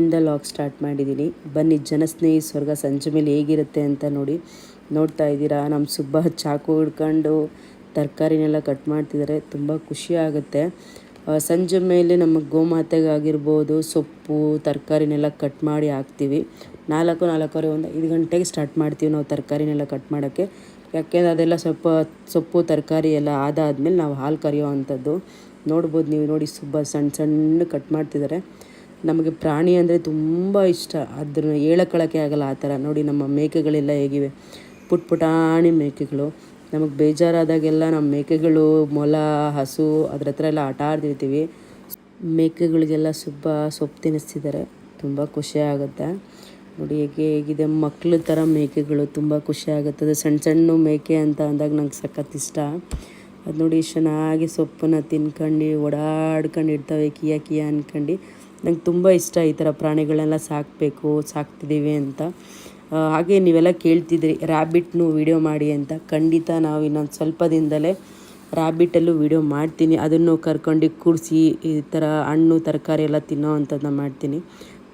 ಇಂದ log start ಮಾಡಿದ್ದೀನಿ ಬನ್ನಿ ಜನಸ್ನೇಹಿ ಸ್ವರ್ಗ ಸಂಜೆ ಮೇಲೆ ಹೇಗಿರುತ್ತೆ ಅಂತ ನೋಡಿ ನೋಡ್ತಾ ಇದ್ದೀರಾ. ನಮ್ಮ ಸುಬ್ಬ ಚಾಕು ಹಿಡ್ಕೊಂಡು ತರಕಾರಿನೆಲ್ಲ ಕಟ್ ಮಾಡ್ತಿದ್ದಾರೆ ತುಂಬ ಖುಷಿ ಆಗುತ್ತೆ. ಸಂಜೆ ಮೇಲೆ ನಮ್ಮ ಗೋಮಾತೆಗಾಗಿರ್ಬೋದು, ಸೊಪ್ಪು, ತರಕಾರಿನೆಲ್ಲ ಕಟ್ ಮಾಡಿ ಹಾಕ್ತೀವಿ. ನಾಲ್ಕು, ನಾಲ್ಕೂವರೆ ಒಂದು ಐದು ಗಂಟೆಗೆ ಸ್ಟಾರ್ಟ್ ಮಾಡ್ತೀವಿ ನಾವು ತರಕಾರಿನೆಲ್ಲ ಕಟ್ ಮಾಡೋಕ್ಕೆ. ಯಾಕೆಂದರೆ ಅದೆಲ್ಲ ಸ್ವಲ್ಪ ಸೊಪ್ಪು, ತರಕಾರಿ ಎಲ್ಲ ಆದಾದ್ಮೇಲೆ ನಾವು ಹಾಲು ಕರೆಯೋ ಅಂಥದ್ದು ನೋಡ್ಬೋದು ನೀವು ನೋಡಿ ಸುಬ್ಬ ಸಣ್ಣ ಸಣ್ಣ ಕಟ್ ಮಾಡ್ತಿದ್ದಾರೆ ನಮಗೆ ಪ್ರಾಣಿ ಅಂದರೆ ತುಂಬ ಇಷ್ಟ. ಅದನ್ನು ಹೇಳಕ್ಕಳಕ್ಕೆ ಆಗಲ್ಲ ಆ ಥರ. ನೋಡಿ ನಮ್ಮ ಮೇಕೆಗಳೆಲ್ಲ ಹೇಗಿವೆ. ಪುಟ್ ಪುಟಾಣಿ ಮೇಕೆಗಳು. ನಮಗೆ ಬೇಜಾರಾದಾಗೆಲ್ಲ ನಮ್ಮ ಮೇಕೆಗಳು ಮೊಲ, ಹಸು ಅದ್ರ ಹತ್ರ ಎಲ್ಲ ಆಟ ಆಡ್ತಿರ್ತೀವಿ. ಮೇಕೆಗಳಿಗೆಲ್ಲ ಸುಬ್ಬ ಸೊಪ್ಪು ತಿನ್ನಿಸ್ತಿದ್ದಾರೆ ತುಂಬ ಖುಷಿ ಆಗುತ್ತೆ. ನೋಡಿ ಹೇಗೆ ಹೇಗಿದೆ. ಮಕ್ಕಳ ಥರ ಮೇಕೆಗಳು ತುಂಬ ಖುಷಿ ಆಗುತ್ತೆ ಅದು ಸಣ್ಣ ಸಣ್ಣ ಮೇಕೆ ಅಂತ ಅಂದಾಗ ನಂಗೆ ಸಖತ್ ಇಷ್ಟ. ಅದು ನೋಡಿ ಚೆನ್ನಾಗಿ ಸೊಪ್ಪನ್ನ ತಿನ್ಕೊಂಡು ಓಡಾಡ್ಕೊಂಡು ಇರ್ತವೆ ಕಿಯ ಕಿಯ ಅನ್ಕೊಂಡು. ನಂಗೆ ತುಂಬ ಇಷ್ಟ ಈ ಥರ ಪ್ರಾಣಿಗಳನ್ನೆಲ್ಲ ಸಾಕಬೇಕು, ಸಾಕ್ತಿದ್ದೀವಿ ಅಂತ. ಹಾಗೆ ನೀವೆಲ್ಲ ಕೇಳ್ತಿದ್ರಿ ರ್ಯಾಬಿಟ್ನು ವಿಡಿಯೋ ಮಾಡಿ ಅಂತ. ಖಂಡಿತ ನಾವು ಇನ್ನೊಂದು ಸ್ವಲ್ಪ ದಿನದಲ್ಲೇ ರ್ಯಾಬಿಟಲ್ಲೂ ವಿಡಿಯೋ ಮಾಡ್ತೀನಿ. ಅದನ್ನು ಕರ್ಕೊಂಡು ಕೂರಿಸಿ, ಈ ಥರ ಹಣ್ಣು, ತರಕಾರಿ ಎಲ್ಲ ತಿನ್ನೋ ಅಂಥದ್ದನ್ನ ಮಾಡ್ತೀನಿ.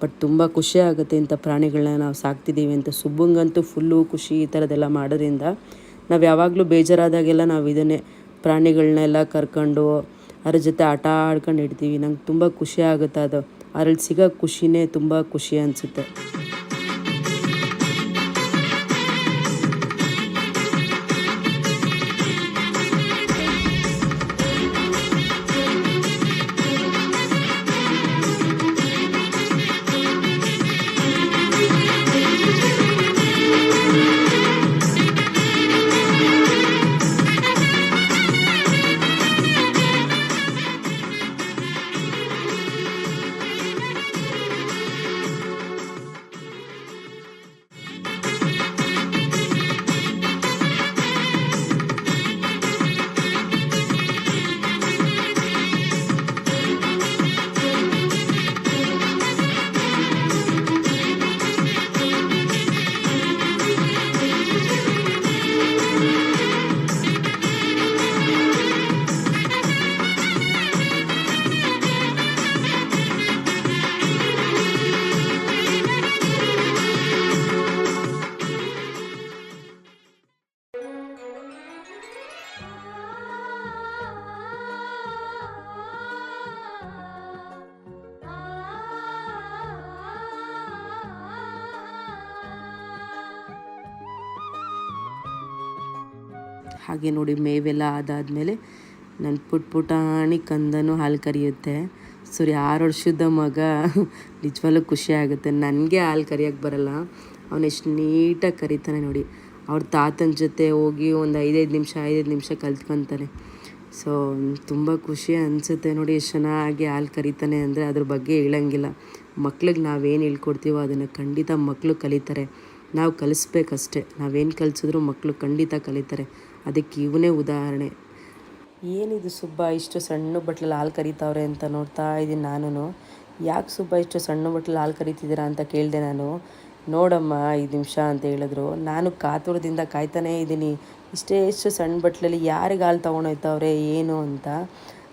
ಬಟ್ ತುಂಬ ಖುಷಿ ಆಗುತ್ತೆ ಇಂಥ ಪ್ರಾಣಿಗಳನ್ನ ನಾವು ಸಾಕ್ತಿದ್ದೀವಿ ಅಂತ. ಸುಬ್ಬಂಗಂತೂ ಫುಲ್ಲು ಖುಷಿ ಈ ಥರದ್ದೆಲ್ಲ ಮಾಡೋದ್ರಿಂದ. ನಾವು ಯಾವಾಗಲೂ ಬೇಜಾರಾದಾಗೆಲ್ಲ ನಾವು ಇದನ್ನೇ ಪ್ರಾಣಿಗಳನ್ನೆಲ್ಲ ಕರ್ಕೊಂಡು ಅದ್ರ ಜೊತೆ ಆಟ ಆಡ್ಕೊಂಡು ಇಡ್ತೀವಿ ನಂಗೆ ತುಂಬ ಖುಷಿ ಆಗುತ್ತೆ ಅದು. ಅದ್ರಲ್ಲಿ ಸಿಗೋ ಖುಷಿನೇ ತುಂಬ ಖುಷಿ ಅನಿಸುತ್ತೆ. ಹಾಗೆ ನೋಡಿ ಮೇವೆಲ್ಲ ಅದಾದಮೇಲೆ ನನ್ನ ಪುಟ್ ಪುಟಾಣಿ ಕಂದನು ಹಾಲು ಕರಿಯುತ್ತೆ. ಸರಿ ಆರು ವರ್ಷದ ಮಗ. ನಿಜವಾಗ್ಲೂ ಖುಷಿ ಆಗುತ್ತೆ. ನನಗೆ ಹಾಲು ಕರಿಯೋಕ್ಕೆ ಬರಲ್ಲ. ಅವನು ಎಷ್ಟು ನೀಟಾಗಿ ಕರಿತಾನೆ ನೋಡಿ. ಅವ್ರ ತಾತನ ಜೊತೆ ಹೋಗಿ ಒಂದು ಐದೈದು ನಿಮಿಷ ಐದೈದು ನಿಮಿಷ ಕಲ್ತ್ಕೊತಾನೆ. ಸೊ, ತುಂಬ ಖುಷಿ ಅನಿಸುತ್ತೆ ನೋಡಿ ಎಷ್ಟು ಚೆನ್ನಾಗಿ ಹಾಲು ಕರಿತಾನೆ ಅಂದರೆ ಅದ್ರ ಬಗ್ಗೆ ಹೇಳೋಂಗಿಲ್ಲ. ಮಕ್ಳಿಗೆ ನಾವೇನು ಹೇಳ್ಕೊಡ್ತೀವೋ ಅದನ್ನು ಖಂಡಿತ ಮಕ್ಕಳು ಕಲಿತಾರೆ. ನಾವು ಕಲಿಸ್ಬೇಕಷ್ಟೆ. ನಾವೇನು ಕಲಿಸಿದ್ರೂ ಮಕ್ಕಳು ಖಂಡಿತ ಕಲಿತಾರೆ. ಅದಕ್ಕೆ ಇವನೇ ಉದಾಹರಣೆ. ಏನಿದು ಸುಬ್ಬ, ಇಷ್ಟು ಸಣ್ಣ ಬಟ್ಲಲ್ಲಿ ಹಾಲು ಕರಿತಾವ್ರೆ ಅಂತ ನೋಡ್ತಾ ಇದ್ದೀನಿ ನಾನು ಯಾಕೆ ಸುಬ್ಬ, ಇಷ್ಟು ಸಣ್ಣ ಬಟ್ಲಲ್ಲಿ ಹಾಲು ಕರಿತಿದ್ದೀರಾ ಅಂತ ಕೇಳಿದೆ ನಾನು. ನೋಡಮ್ಮ, ಐದು ನಿಮಿಷ ಅಂತ ಹೇಳಿದ್ರು. ನಾನು ಕಾತುರದಿಂದ ಕಾಯ್ತಾನೇ ಇದ್ದೀನಿ. ಇಷ್ಟೇ, ಇಷ್ಟು ಸಣ್ಣ ಬಟ್ಲಲ್ಲಿ ಯಾರಿಗೆ ಹಾಲು ತೊಗೊಂಡೋಯ್ತವ್ರೆ, ಏನು ಅಂತ.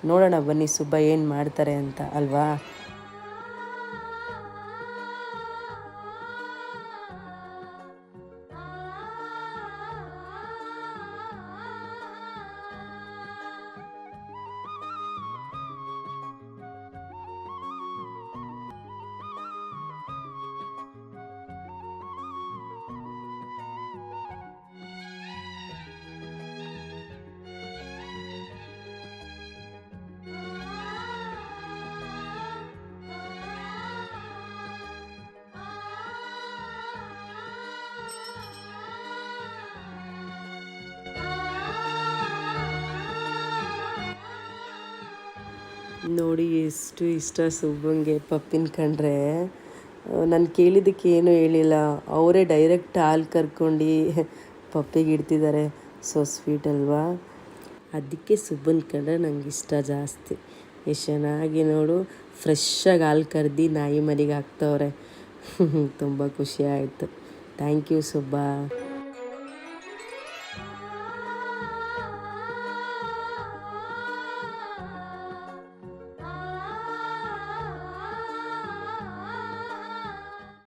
ನೋಡೋಣ ಬನ್ನಿ ಸುಬ್ಬ ಏನು ಮಾಡ್ತಾರೆ ಅಂತ, ಅಲ್ವಾ? ನೋಡಿ, ಎಷ್ಟು ಇಷ್ಟ ಸುಬ್ಬಂಗೆ ಪಪ್ಪಿನ ಕಂಡ್ರೆ. ನಾನು ಕೇಳಿದ್ದಕ್ಕೆ ಏನೂ ಹೇಳಿಲ್ಲ. ಅವರೇ ಡೈರೆಕ್ಟ್ ಹಾಲು ಕರ್ಕೊಂಡು ಪಪ್ಪಿಗೆ ಇಡ್ತಿದ್ದಾರೆ ಸೊ ಸ್ವೀಟ್ ಅಲ್ವಾ? ಅದಕ್ಕೆ ಸುಬ್ಬನ ಕಂಡ್ರೆ ನಂಗೆ ಇಷ್ಟ ಜಾಸ್ತಿ. ಎಷ್ಟು ಚೆನ್ನಾಗಿ ನೋಡು. ಫ್ರೆಶ್ಶಾಗಿ ಹಾಲು ಕರ್ದು ನಾಯಿ ಮರಿಗೆ ಹಾಕ್ತವ್ರೆ. ತುಂಬ ಖುಷಿ ಆಯಿತು. Thank you Subba.